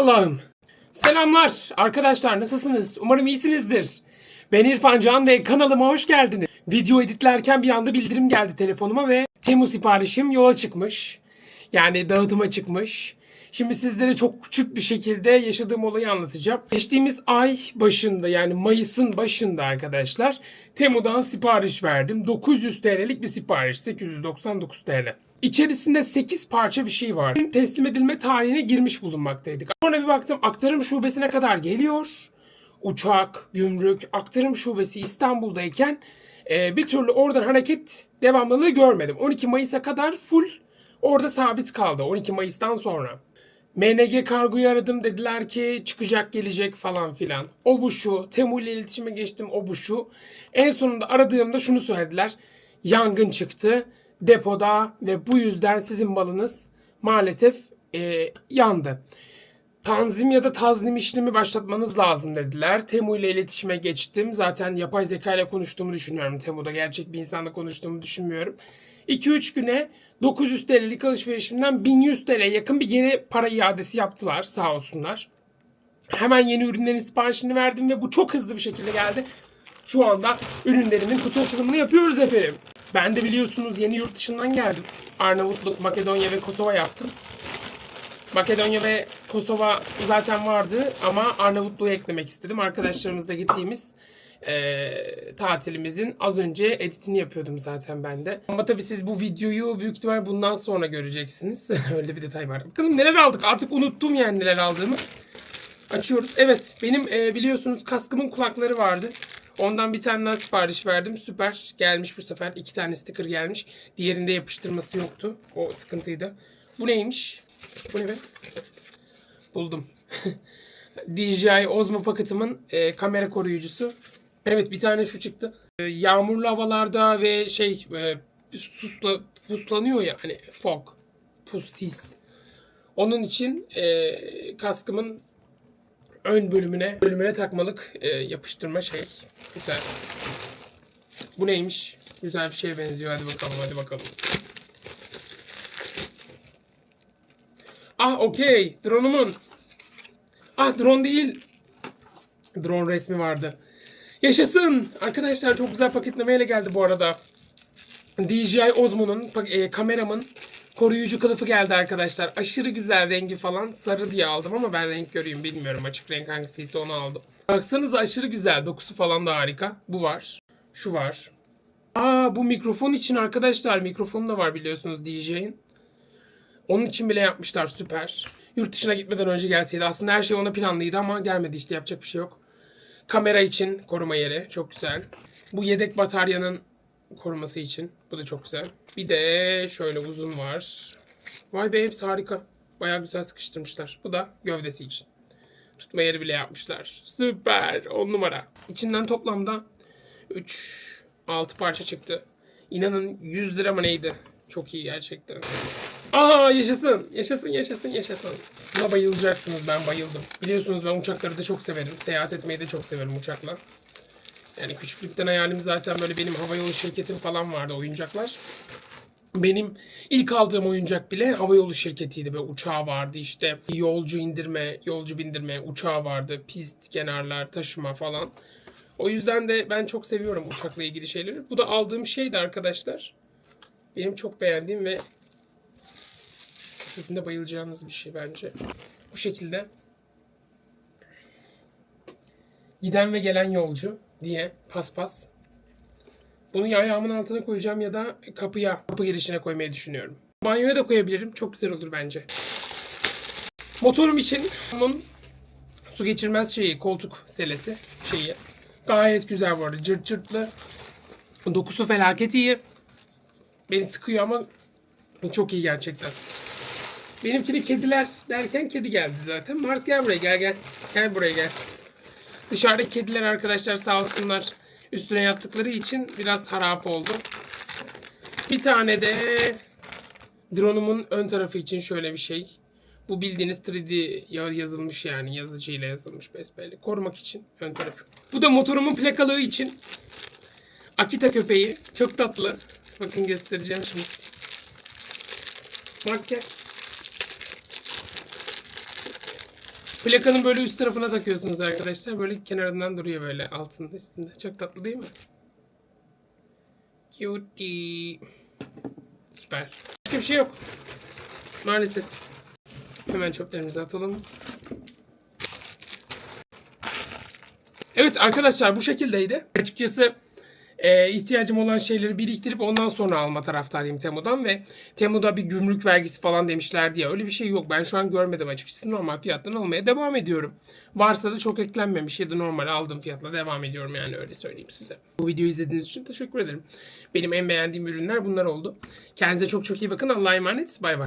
Allah'ım. Selamlar arkadaşlar nasılsınız? Umarım iyisinizdir. Ben İrfan Can ve kanalıma hoş geldiniz. Video editlerken bir anda bildirim geldi telefonuma ve Temu siparişim yola çıkmış. Yani dağıtıma çıkmış. Şimdi sizlere çok küçük bir şekilde yaşadığım olayı anlatacağım. Geçtiğimiz ay başında yani Mayıs'ın başında arkadaşlar Temu'dan sipariş verdim. 900 TL'lik bir sipariş. 899 TL. İçerisinde 8 parça bir şey var. Teslim edilme tarihine girmiş bulunmaktaydık. Sonra bir baktım aktarım şubesine kadar geliyor. Uçak, gümrük, aktarım şubesi İstanbul'dayken e, bir türlü oradan hareket devamlılığı görmedim. 12 Mayıs'a kadar full orada sabit kaldı. 12 Mayıs'tan sonra. MNG kargoyu aradım dediler ki çıkacak gelecek falan filan. O bu şu. Temu ile iletişime geçtim o bu şu. En sonunda aradığımda şunu söylediler. Yangın çıktı depoda ve bu yüzden sizin malınız maalesef e, yandı. Tanzim ya da tazlim işlemi başlatmanız lazım dediler. Temu ile iletişime geçtim. Zaten yapay zeka ile konuştuğumu düşünüyorum. Temu'da gerçek bir insanla konuştuğumu düşünmüyorum. 2-3 güne 900 TL'lik alışverişimden 1100 TL yakın bir geri para iadesi yaptılar sağ olsunlar. Hemen yeni ürünlerin siparişini verdim ve bu çok hızlı bir şekilde geldi. Şu anda ürünlerimin kutu açılımını yapıyoruz efendim. Ben de biliyorsunuz yeni yurt dışından geldim. Arnavutluk, Makedonya ve Kosova yaptım. Makedonya ve Kosova zaten vardı ama Arnavutluğu eklemek istedim. Arkadaşlarımızla gittiğimiz eee, tatilimizin az önce editini yapıyordum zaten ben de. Ama tabii siz bu videoyu büyük ihtimal bundan sonra göreceksiniz. Öyle bir detay var. Bakalım neler aldık. Artık unuttum yani neler aldığımı. Açıyoruz. Evet benim e, biliyorsunuz kaskımın kulakları vardı. Ondan bir tane daha sipariş verdim. Süper. Gelmiş bu sefer. iki tane sticker gelmiş. Diğerinde yapıştırması yoktu. O sıkıntıydı. Bu neymiş? Bu ne be? Buldum. DJI Osmo Pocket'ımın e, kamera koruyucusu. Evet bir tane şu çıktı. E, yağmurlu havalarda ve şey e, susla, puslanıyor ya hani fog. Pus, sis. Onun için e, kaskımın ön bölümüne bölümüne takmalık e, yapıştırma şey. Güzel. Bu neymiş? Güzel bir şeye benziyor. Hadi bakalım hadi bakalım. Ah okey. Drone'umun. Ah drone değil. Drone resmi vardı. Yaşasın. Arkadaşlar çok güzel paketlemeyle geldi bu arada. DJI Osmo'nun e, kameramın koruyucu kılıfı geldi arkadaşlar. Aşırı güzel rengi falan. Sarı diye aldım ama ben renk göreyim bilmiyorum. Açık renk hangisiyse onu aldım. Baksanıza aşırı güzel. Dokusu falan da harika. Bu var. Şu var. Aa bu mikrofon için arkadaşlar. Mikrofonu da var biliyorsunuz DJ'in. Onun için bile yapmışlar süper. Yurt dışına gitmeden önce gelseydi. Aslında her şey ona planlıydı ama gelmedi işte yapacak bir şey yok. Kamera için koruma yeri. Çok güzel. Bu yedek bataryanın koruması için. Bu da çok güzel. Bir de şöyle uzun var. Vay be hepsi harika. Bayağı güzel sıkıştırmışlar. Bu da gövdesi için. Tutma yeri bile yapmışlar. Süper. 10 numara. İçinden toplamda 3 6 parça çıktı. İnanın 100 lira mı neydi? Çok iyi gerçekten. Aa yaşasın. Yaşasın yaşasın yaşasın. Buna bayılacaksınız ben bayıldım. Biliyorsunuz ben uçakları da çok severim. Seyahat etmeyi de çok severim uçakla. Yani küçüklükten hayalim zaten böyle benim havayolu şirketim falan vardı oyuncaklar. Benim ilk aldığım oyuncak bile havayolu şirketiydi. Böyle uçağı vardı işte. Yolcu indirme, yolcu bindirme uçağı vardı. Pist, kenarlar, taşıma falan. O yüzden de ben çok seviyorum uçakla ilgili şeyleri. Bu da aldığım şeydi arkadaşlar. Benim çok beğendiğim ve sizin de bayılacağınız bir şey bence. Bu şekilde giden ve gelen yolcu diye paspas. Bunu ya ayağımın altına koyacağım ya da kapıya, kapı girişine koymayı düşünüyorum. Banyoya da koyabilirim. Çok güzel olur bence. Motorum için bunun su geçirmez şeyi, koltuk selesi şeyi. Gayet güzel bu arada. Cırt cırtlı. Dokusu felaket iyi. Beni sıkıyor ama çok iyi gerçekten. Benimkini kediler derken kedi geldi zaten. Mars gel buraya gel gel. Gel buraya gel. Dışarıdaki kediler arkadaşlar sağ olsunlar üstüne yattıkları için biraz harap oldu. Bir tane de drone'umun ön tarafı için şöyle bir şey. Bu bildiğiniz 3D ya- yazılmış yani yazıcıyla yazılmış besbelli. Korumak için ön tarafı. Bu da motorumun plakalığı için. Akita köpeği. Çok tatlı. Bakın göstereceğim şimdi. Bak gel. Plakanın böyle üst tarafına takıyorsunuz arkadaşlar. Böyle kenarından duruyor böyle altında üstünde. Çok tatlı değil mi? Cutie. Süper. Başka bir şey yok. Maalesef. Hemen çöplerimizi atalım. Evet arkadaşlar bu şekildeydi. Açıkçası e, ihtiyacım olan şeyleri biriktirip ondan sonra alma taraftarıyım Temu'dan ve Temu'da bir gümrük vergisi falan demişler diye öyle bir şey yok. Ben şu an görmedim açıkçası normal fiyattan almaya devam ediyorum. Varsa da çok eklenmemiş ya da normal aldığım fiyatla devam ediyorum yani öyle söyleyeyim size. Bu videoyu izlediğiniz için teşekkür ederim. Benim en beğendiğim ürünler bunlar oldu. Kendinize çok çok iyi bakın. Allah'a emanet. Bay bay.